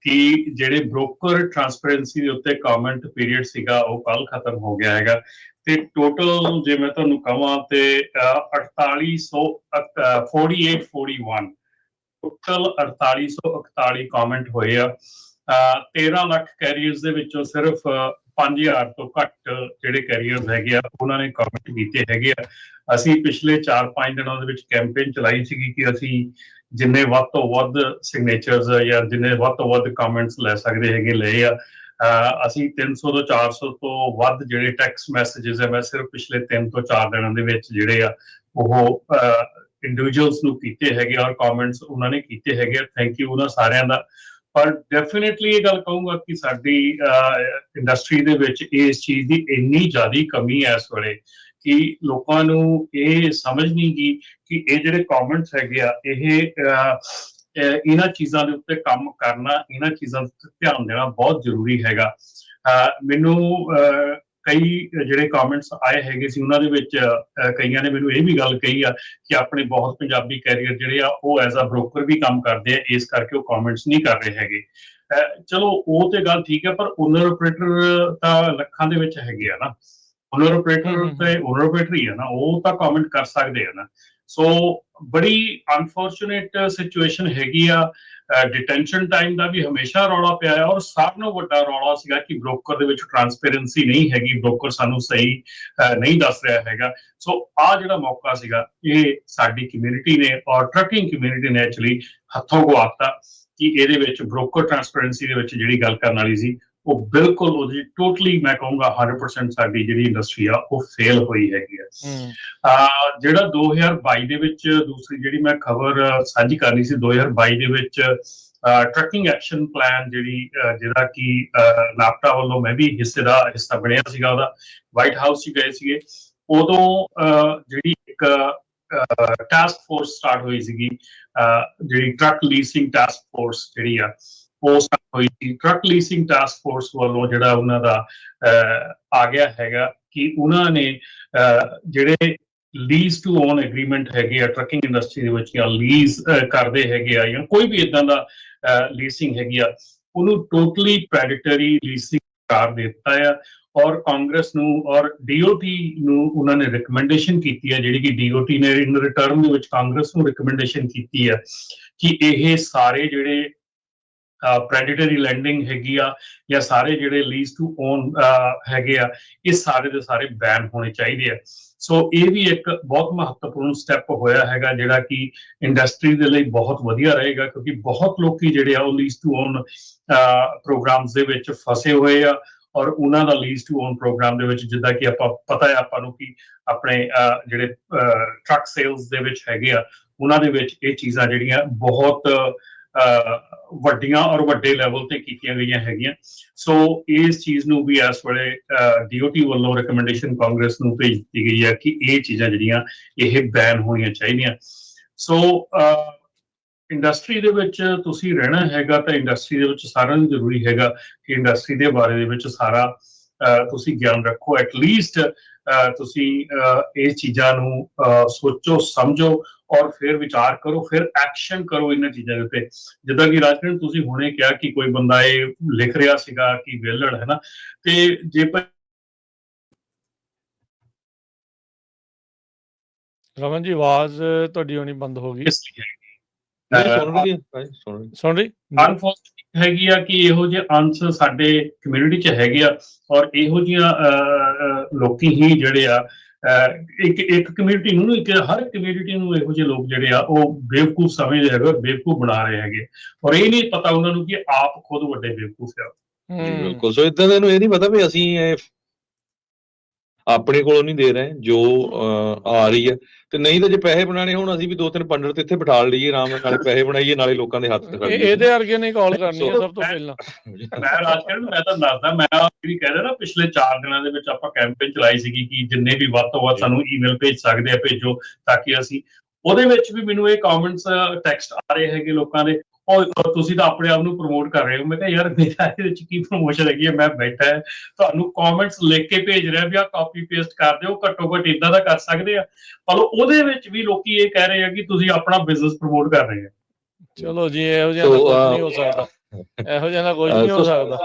ਕਿ ਜਿਹੜੇ broker transparency ਦੇ ਉੱਤੇ ਕਮੈਂਟ ਪੀਰੀਅਡ ਸੀਗਾ ਉਹ ਕੱਲ ਖਤਮ ਹੋ ਗਿਆ ਹੈਗਾ। ਤੇ ਟੋਟਲ ਜੇ ਮੈਂ ਤੁਹਾਨੂੰ ਕਹਾਂ ਤੇ ਅਹ, 4800 ਅਹ, 48 41 ਟੋਟਲ 4841 ਕਮੈਂਟ ਹੋਏ ਆ। ਅਹ, 13 ਲੱਖ ਕੈਰੀਅਰਸ ਦੇ ਵਿੱਚੋਂ ਸਿਰਫ ਅਹ, 5000 ਤੋਂ ਘੱਟ ਜਿਹੜੇ ਕੈਰੀਅਰਸ ਹੈਗੇ ਆ ਉਹਨਾਂ ਨੇ ਕਮੈਂਟ ਕੀਤੇ ਹੈਗੇ ਆ। ਅਸੀਂ ਪਿਛਲੇ 4-5 ਦਿਨਾਂ ਦੇ ਵਿੱਚ ਕੈਂਪੇਨ ਚਲਾਈ ਸੀਗੀ ਕਿ ਅਸੀਂ ਜਿੰਨੇ ਵੱਧ ਤੋਂ ਵੱਧ ਸਿਗਨੇਚਰਸ ਜਾਂ ਜਿੰਨੇ ਵੱਧ ਤੋਂ ਵੱਧ ਕਮੈਂਟਸ ਲੈ ਸਕਦੇ ਹੈਗੇ, ਲਏ ਆ। ਅਹ ਅਸੀਂ 300 ਤੋਂ 400 ਤੋਂ ਵੱਧ ਜਿਹੜੇ ਟੈਕਸਟ ਮੈਸੇजेस ਹੈ ਮੈਂ ਸਿਰਫ ਪਿਛਲੇ 3 ਤੋਂ 4 ਦਿਨਾਂ ਦੇ ਵਿੱਚ ਜਿਹੜੇ ਆ, ਉਹ ਇੰਡੀਵਿਜੂਅਲਸ ਨੂੰ ਕੀਤੇ ਹੈਗੇ ਔਰ ਕਮੈਂਟਸ ਉਹਨਾਂ ਨੇ ਕੀਤੇ ਹੈਗੇ ਥੈਂਕ ਯੂ ਉਹਨਾਂ ਸਾਰਿਆਂ ਦਾ। ਪਰ ਡੈਫੀਨਿਟਲੀ ਇਹ ਗੱਲ ਕਹੂੰਗਾ ਕਿ ਸਾਡੀ ਇੰਡਸਟਰੀ ਦੇ ਵਿੱਚ ਇਸ ਚੀਜ਼ ਦੀ ਇੰਨੀ ਜ਼ਿਆਦਾ ਕਮੀ ਹੈ ਇਸ ਵੇਲੇ। ਕਿ ਲੋਕਾਂ ਨੂੰ ਇਹ ਸਮਝ ਨਹੀਂ ਗਈ ਕਿ ਇਹ ਜਿਹੜੇ ਕਮੈਂਟਸ ਹੈਗੇ ਆ ਇਹ ਇਹਨਾਂ ਚੀਜ਼ਾਂ ਦੇ ਉੱਤੇ ਕੰਮ ਕਰਨਾ ਇਹਨਾਂ ਚੀਜ਼ਾਂ ਤੇ ਧਿਆਨ ਦੇਣਾ ਬਹੁਤ ਜ਼ਰੂਰੀ ਹੈਗਾ। ਮੈਨੂੰ ਅਹ, ਕਈ ਜਿਹੜੇ ਕਮੈਂਟਸ ਆਏ ਹੈਗੇ ਸੀ ਉਹਨਾਂ ਦੇ ਵਿੱਚ ਕਈਆਂ ਨੇ ਮੈਨੂੰ ਇਹ ਵੀ ਗੱਲ ਕਹੀ ਆ ਕਿ ਆਪਣੇ ਬਹੁਤ ਪੰਜਾਬੀ ਕੈਰੀਅਰ ਜਿਹੜੇ ਆ ਉਹ ਐਜ਼ ਅ ਬ੍ਰੋਕਰ ਵੀ ਕੰਮ ਕਰਦੇ ਆ ਇਸ ਕਰਕੇ ਉਹ ਕਮੈਂਟਸ ਨਹੀਂ ਕਰ ਰਹੇ ਹੈਗੇ। ਅਹ, ਚਲੋ ਉਹ ਤੇ ਗੱਲ ਠੀਕ ਹੈ ਪਰ ਓਨਰ ਆਪਰੇਟਰ ਤਾਂ ਲੱਖਾਂ ਦੇ ਵਿੱਚ ਹੈਗੇ ਆ ਨਾ। Owner operator. ਤੇ ਓਨਰ ਆਪਰੇਟਰ ਹੀ ਆ ਨਾ ਉਹ ਤਾਂ ਕਮੈਂਟ ਕਰ ਸਕਦੇ ਆ ਨਾ। ਸੋ ਬੜੀ ਅਨਫੋਰਚੂਨੇਟ ਸਿਚੁਏਸ਼ਨ ਹੈਗੀ ਆ। ਡਿਟੈਂਸ਼ਨ ਟਾਈਮ ਦਾ ਵੀ ਹਮੇਸ਼ਾ ਰੌਲਾ ਪਿਆ ਹੈ ਔਰ ਸਭ ਨੂੰ ਵੱਡਾ ਰੌਲਾ ਸੀਗਾ ਕਿ ਬ੍ਰੋਕਰ ਦੇ ਵਿੱਚ ਟਰਾਂਸਪੇਰੈਂਸੀ ਨਹੀਂ ਹੈਗੀ। ਬ੍ਰੋਕਰ ਸਾਨੂੰ ਸਹੀ ਨਹੀਂ ਦੱਸ ਰਿਹਾ ਹੈਗਾ। ਸੋ ਆ ਜਿਹੜਾ ਮੌਕਾ ਸੀਗਾ ਇਹ ਸਾਡੀ ਕਮਿਊਨਿਟੀ ਨੇ ਔਰ ਟਰੱਕਿੰਗ ਕਮਿਊਨਿਟੀ ਨੇ ਐਕਚੁਅਲੀ ਹੱਥੋਂ ਗਵਾਤਾ ਕਿ ਇਹਦੇ ਵਿੱਚ ਬ੍ਰੋਕਰ ਟਰਾਂਸਪੇਰੈਂਸੀ ਦੇ ਵਿੱਚ ਜਿਹੜੀ ਗੱਲ ਕਰਨ ਵਾਲੀ ਸੀ ਉਹ ਬਿਲਕੁਲ ਉਹਦੀ ਟੋਟਲੀ ਮੈਂ ਕਹੂੰਗਾ 100% ਸਾਡੀ ਜਿਹੜੀ ਇੰਡਸਟਰੀ ਆ ਉਹ ਫੇਲ ਹੋਈ ਹੈਗੀ ਆ। ਜਿਹੜਾ 2022 ਦੇ ਵਿੱਚ ਦੂਸਰੀ ਜਿਹੜੀ ਮੈਂ ਖਬਰ ਸਾਂਝੀ ਕਰਨੀ ਸੀ 2022 ਦੇ ਵਿੱਚ ਟਰੱਕਿੰਗ ਐਕਸ਼ਨ ਪਲਾਨ ਜਿਹੜੀ ਜਿਹਦਾ ਕਿ ਨਾਪਟਾ ਵੱਲੋਂ ਮੈਂ ਵੀ ਹਿੱਸੇ ਦਾ ਹਿੱਸਾ ਬਣਿਆ ਸੀਗਾ ਉਹਦਾ ਵਾਈਟ ਹਾਊਸ 'ਚ ਗਏ ਸੀਗੇ। ਉਦੋਂ ਜਿਹੜੀ ਇੱਕ ਟਾਸਕ ਫੋਰਸ ਸਟਾਰਟ ਹੋਈ ਸੀਗੀ ਜਿਹੜੀ ਟਰੱਕ ਲੀਸਿੰਗ ਟਾਸਕ ਫੋਰਸ ਜਿਹੜੀ ਆ ਪੋਸਟ ਹੋਈ ਸੀ। ਟਰੱਕ ਲੀਸਿੰਗ ਟਾਸਕ ਫੋਰਸ ਵੱਲੋਂ ਜਿਹੜਾ ਉਹਨਾਂ ਦਾ ਆ ਗਿਆ ਹੈਗਾ ਕਿ ਉਹਨਾਂ ਨੇ ਜਿਹੜੇ ਲੀਜ਼ ਟੂ ਓਨ ਐਗਰੀਮੈਂਟ ਹੈਗੇ ਆ ਟਰੱਕਿੰਗ ਇੰਡਸਟਰੀ ਦੇ ਵਿੱਚ ਜਾਂ ਲੀਜ਼ ਕਰਦੇ ਹੈਗੇ ਆ ਜਾਂ ਕੋਈ ਵੀ ਇਦਾਂ ਦਾ ਲੀਸਿੰਗ ਹੈਗੀ ਆ, ਉਹਨੂੰ ਟੋਟਲੀ ਪ੍ਰੈਡੇਟਰੀ ਲੀਸਿੰਗ ਕਰ ਦਿੱਤਾ ਆ ਔਰ ਕਾਂਗਰਸ ਨੂੰ ਔਰ ਡੀਓਟੀ ਨੂੰ ਉਹਨਾਂ ਨੇ ਰეკਮੈਂਡੇਸ਼ਨ ਕੀਤੀ ਹੈ ਜਿਹੜੀ ਕਿ ਡੀਓਟੀ ਨੇ ਇਨ ਰਿਟਰਨ ਦੇ ਵਿੱਚ ਕਾਂਗਰਸ ਨੂੰ ਰეკਮੈਂਡੇਸ਼ਨ ਕੀਤੀ ਹੈ ਕਿ ਇਹ ਸਾਰੇ ਜਿਹੜੇ ਪ੍ਰੈਡੇਟਰੀ ਲੈਂਡਿੰਗ ਹੈਗੀ ਆ ਜਾਂ ਸਾਰੇ ਜਿਹੜੇ ਲੀਜ਼ ਟੂ ਓਨ ਹੈਗੇ ਆ, ਇਹ ਸਾਰੇ ਦੇ ਸਾਰੇ ਬੈਨ ਹੋਣੇ ਚਾਹੀਦੇ ਆ। ਸੋ ਇਹ ਵੀ ਇੱਕ ਬਹੁਤ ਮਹੱਤਵਪੂਰਨ ਸਟੈਪ ਹੋਇਆ ਹੈਗਾ ਜਿਹੜਾ ਕਿ ਇੰਡਸਟਰੀ ਦੇ ਲਈ ਬਹੁਤ ਵਧੀਆ ਰਹੇਗਾ ਕਿਉਂਕਿ ਬਹੁਤ ਲੋਕੀ ਜਿਹੜੇ ਆ ਉਹ ਲੀਜ਼ ਟੂ ਓਨ ਪ੍ਰੋਗਰਾਮਸ ਦੇ ਵਿੱਚ ਫਸੇ ਹੋਏ ਆ ਔਰ ਉਹਨਾਂ ਦਾ ਲੀਜ਼ ਟੂ ਓਨ ਪ੍ਰੋਗਰਾਮ ਦੇ ਵਿੱਚ ਜਿੱਦਾਂ ਕਿ ਆਪਾਂ ਪਤਾ ਹੈ ਆਪਾਂ ਨੂੰ ਕਿ ਆਪਣੇ ਜਿਹੜੇ ਟਰੱਕ ਸੇਲਸ ਦੇ ਵਿੱਚ ਹੈਗੇ ਆ, ਉਹਨਾਂ ਦੇ ਵਿੱਚ ਇਹ ਚੀਜ਼ਾਂ ਜਿਹੜੀਆਂ ਬਹੁਤ ਵੱਡੀਆਂ ਔਰ ਵੱਡੇ ਲੈਵਲ ਤੇ ਕੀਤੀਆਂ ਗਈਆਂ ਹੈਗੀਆਂ। ਸੋ ਇਸ ਚੀਜ਼ ਨੂੰ ਵੀ ਇਸ ਵੇਲੇ ਡੀਓਟੀ ਵੱਲੋਂ ਰეკਮੈਂਡੇਸ਼ਨ ਕਾਂਗਰਸ ਨੂੰ ਭੇਜ ਦਿੱਤੀ ਗਈ ਹੈ ਕਿ ਇਹ ਚੀਜ਼ਾਂ ਜਿਹੜੀਆਂ, ਇਹ ਬੈਨ ਹੋਣੀਆਂ ਚਾਹੀਦੀਆਂ। ਸੋ ਇੰਡਸਟਰੀ ਦੇ ਵਿੱਚ ਤੁਸੀਂ ਰਹਿਣਾ ਹੈਗਾ ਤਾਂ ਇੰਡਸਟਰੀ ਦੇ ਵਿੱਚ ਸਾਰਿਆਂ ਨੂੰ ਜ਼ਰੂਰੀ ਹੈਗਾ ਕਿ ਇੰਡਸਟਰੀ ਦੇ ਬਾਰੇ ਦੇ ਵਿੱਚ ਸਾਰਾ ਤੁਸੀਂ ਗਿਆਨ ਰੱਖੋ ਐਟ ਲੀਸਟ ਤੁਸੀਂ ਇਹ ਚੀਜ਼ਾਂ ਨੂੰ ਸੋਚੋ ਸਮਝੋ ਔਰ ਫਿਰ ਵਿਚਾਰ ਕਰੋ ਫਿਰ ਐਕਸ਼ਨ ਕਰੋ ਇਹਨਾਂ ਚੀਜ਼ਾਂ ਦੇ ਉੱਤੇ। ਜਿੱਦਾਂ ਕਿ ਰਾਜਕਰਨ ਤੁਸੀਂ ਹੁਣੇ ਕਿਹਾ ਕਿ ਕੋਈ ਬੰਦਾ ਇਹ ਲਿਖ ਰਿਹਾ ਸੀਗਾ ਕਿ ਵਿਹਲੜ ਹੈ ਨਾ? ਤੇ ਜੇ ਰਮਨ ਜੀ ਆਵਾਜ਼ ਤੁਹਾਡੀ ਹੋਣੀ ਬੰਦ ਹੋ ਗਈ। ਸੁਣ ਰਹੀ ਸੁਣ ਰਹੀ ਅਨਫੋਰਚੂਨੇਟ ਹੈਗੀ ਆ ਕਿ ਇਹੋ ਜਿਹੇ ਅੰਸ਼ ਸਾਡੇ ਕਮਿਊਨਿਟੀ 'ਚ ਹੈਗੇ ਆ ਔਰ ਇਹੋ ਅਹ, ਲੋਕੀ ਹੀ ਜਿਹੜੇ ਆ ਅਹ, ਇੱਕ ਇੱਕ ਕਮਿਊਨਿਟੀ ਨੂੰ ਇੱਕ ਹਰ ਕਮਿਊਨਿਟੀ ਨੂੰ ਇਹੋ ਜਿਹੇ ਲੋਕ ਜਿਹੜੇ ਆ ਉਹ ਬੇਵਕੂਫ ਸਮਝਦੇ ਹੈਗੇ ਬੇਵਕੂਫ ਬਣਾ ਰਹੇ ਹੈਗੇ। ਔਰ ਇਹ ਨਹੀਂ ਪਤਾ ਉਹਨਾਂ ਨੂੰ ਕਿ ਆਪ ਖੁਦ ਵੱਡੇ ਬੇਵਕੂਫ ਆ। ਬਿਲਕੁਲ ਸੋ ਇਦਾਂ ਦੇ ਨੂੰ ਇਹ ਨਹੀਂ ਪਤਾ ਵੀ ਅਸੀਂ ਇਹ ਆਪਣੇ ਕੋਲੋਂ ਨਹੀਂ ਦੇ ਰਹੇ ਜੋ ਆ ਰਹੀ ਹੈ। ਤੇ ਨਹੀਂ ਤਾਂ ਜੇ ਪੈਸੇ ਬਣਾਣੇ ਹੋਣ ਅਸੀਂ ਵੀ ਦੋ ਤਿੰਨ ਪੰਡਤ ਇੱਥੇ ਬਿਠਾ ਲਈਏ ਆਰਾਮ ਨਾਲ ਪੈਸੇ ਬਣਾਈਏ ਨਾਲੇ ਲੋਕਾਂ ਦੇ ਹੱਥ ਦਿਖਾਈਏ ਇਹਦੇ ਵਰਗੇ ਨੇ ਕਾਲ ਕਰਨੀ ਹੈ ਸਭ ਤੋਂ ਪਹਿਲਾਂ। ਮੈਂ ਰਾਜਕਰਨ ਮੈਂ ਤਾਂ ਦੱਸਦਾ ਮੈਂ ਜਿਹੜੀ ਕਹਿ ਰਿਹਾ ਨਾ ਪਿਛਲੇ 4 ਦਿਨਾਂ ਦੇ ਵਿੱਚ ਆਪਾਂ ਕੈਂਪੇਨ ਚਲਾਈ ਸੀਗੀ ਕਿ ਜਿੰਨੇ ਵੀ ਵੱਧ ਤੋਂ ਵੱਧ ਸਾਨੂੰ ਈਮੇਲ ਭੇਜ ਸਕਦੇ ਆ ਭੇਜੋ ਤਾਂ ਕਿ ਅਸੀਂ ਉਹਦੇ ਵਿੱਚ ਵੀ ਮੈਨੂੰ ਇਹ ਕਮੈਂਟਸ ਟੈਕਸਟ ਆ ਰਹੇ ਹੈਗੇ ਲੋਕਾਂ ਦੇ। ਉਹ ਤੁਸੀਂ ਤਾਂ ਆਪਣੇ ਆਪ ਨੂੰ ਪ੍ਰਮੋਟ ਕਰ ਰਹੇ ਹੋ। ਮੈਂ ਕਿਹਾ ਯਾਰ ਮੇਰਾ ਇਹਦੇ ਵਿੱਚ ਕੀ ਪ੍ਰਮੋਸ਼ਨ ਹੈਗੀ ਹੈ? ਮੈਂ ਬੈਠਾ ਹੈ। ਤੁਹਾਨੂੰ ਕਮੈਂਟਸ ਲਿਖ ਕੇ ਭੇਜ ਰਿਹਾ ਵੀ ਆ ਕਾਪੀ ਪੇਸਟ ਕਰ ਦਿਓ ਘੱਟੋ ਘੱਟ ਇਦਾਂ ਦਾ ਕਰ ਸਕਦੇ ਆ। ਪਰ ਉਹਦੇ ਵਿੱਚ ਵੀ ਲੋਕੀ ਇਹ ਕਹਿ ਰਹੇ ਆ ਕਿ ਤੁਸੀਂ ਆਪਣਾ ਬਿਜ਼ਨਸ ਪ੍ਰਮੋਟ ਕਰ ਰਹੇ ਆ ਚਲੋ ਜੀ ਇਹੋ ਜਿਹਾ ਨਹੀਂ ਹੋ ਸਕਦਾ। ਇਹੋ ਜਿਹਾ ਕੁਝ ਨਹੀਂ ਹੋ ਸਕਦਾ।